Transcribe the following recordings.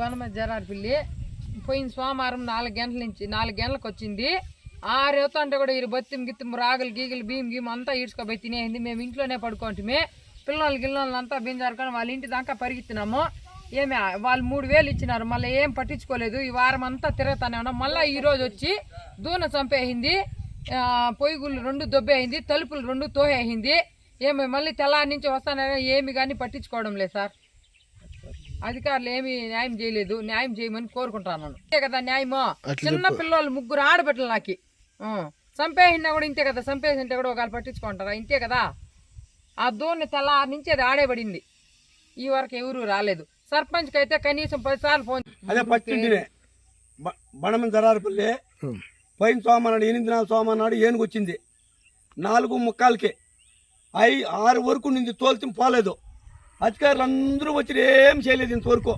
బనమ జరారపల్లి పోయిన సోమవారం నాలుగు గంటల నుంచి నాలుగు గంటలకు వచ్చింది. ఆరు అంటే కూడా ఈ బత్తిం గిత్తిం రాగులు గీగులు భీమ్ గీమ్ అంతా ఈడ్చుకోబోయి తినేసింది. మేము ఇంట్లోనే పడుకుంటుమే. పిల్లలు గిల్లలు అంతా బింజారుకొని వాళ్ళ ఇంటి దాకా పరిగెత్తినాము. ఏమి వాళ్ళు మూడు వేలు ఇచ్చినారు. మళ్ళీ ఏం పట్టించుకోలేదు. ఈ వారం అంతా తిరుగుతానే ఉన్నాం. మళ్ళీ ఈరోజు వచ్చి దూన చంపేసింది. పొయ్యిగుళ్ళు రెండు దొబ్బేసింది. తలుపులు రెండు తోహేసింది ఏమి మళ్ళీ తెల్లారి నుంచి వస్తానని ఏమి కానీ పట్టించుకోవడం లేదు సార్. అధికారులు ఏమి న్యాయం చేయలేదు. న్యాయం చేయమని కోరుకుంటున్నాను అంతే కదా న్యాయము? చిన్న పిల్లలు ముగ్గురు ఆడబిడ్డలు నాకి. ఆ, చంపేసినా కూడా ఇంతే కదా? చంపేసింటే కూడా ఒకవేళ పట్టించుకుంటారా? ఇంతే కదా? ఆ దూని తెల్లారి నుంచి అది ఆడేబడింది ఈ వరకు ఎవరు రాలేదు. సర్పంచ్కి అయితే కనీసం పదిసార్లు ఫోన్ అదే ఫస్ట్ ఇంటినే. బ- బణమం జరారపల్లి పైన సోమనాడు ఎనిమిది నాలుగు సోమనాడు ఏనుగు వచ్చింది. నాలుగు ముక్కాలకి. ఐ ఆరు వరకు నింది తోల్చి పోలేదు. అధికారులు అందరూ వచ్చి ఏం చేయలేదు ఇంతవరకు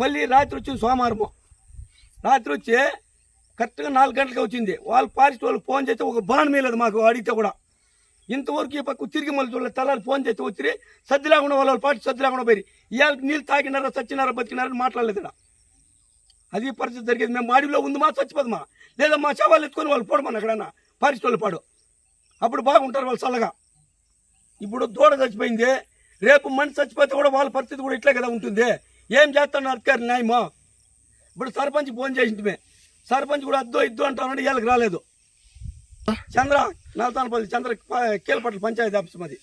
మళ్ళీ రాత్రి వచ్చింది సోమవారము. రాత్రి వచ్చి కరెక్ట్గా నాలుగు గంటలకి వచ్చింది. వాళ్ళు పారిస్ట్ వాళ్ళు ఫోన్ చేస్తే ఒక బాణం వేయలేదు మాకు అడిగితే కూడా. ఇంతవరకు ఈ పక్క తిరిగి మళ్ళీ చూడలేదు. తెల్లారి ఫోన్ చేస్తే వచ్చి సద్ది లేకుండా వాళ్ళ వాళ్ళ పార్టీ సర్ది లేకుండా పోయి ఇవాళ నీళ్ళు తాగినారా చచ్చినారా బతికినారని మాట్లాడలేదు ఇక్కడ. అది పరిస్థితి జరిగేది. మేము మాడిలో ఉంది మా చచ్చిపోదమ్మా లేదా మా శవాలు ఎత్తుకొని వాళ్ళు పోడమని ఎక్కడన్నా? ఫారెస్ట్ వాళ్ళు పాడు. అప్పుడు బాగుంటారు వాళ్ళు చల్లగా. ఇప్పుడు దూడ చచ్చిపోయింది. రేపు మనిషి చచ్చిపోతే కూడా వాళ్ళ పరిస్థితి కూడా ఇట్లే కదా ఉంటుంది. ఏం చేస్తాను అధికారి న్యాయమా? ఇప్పుడు సర్పంచ్ ఫోన్ చేసింటిమే. సర్పంచ్ కూడా అద్దో ఇద్దో అంటానంటే వీళ్ళకి రాలేదు. చంద్ర నల్తానపల్లి చంద్ర కీలపట్ల పంచాయతీ ఆఫీస్ మాది.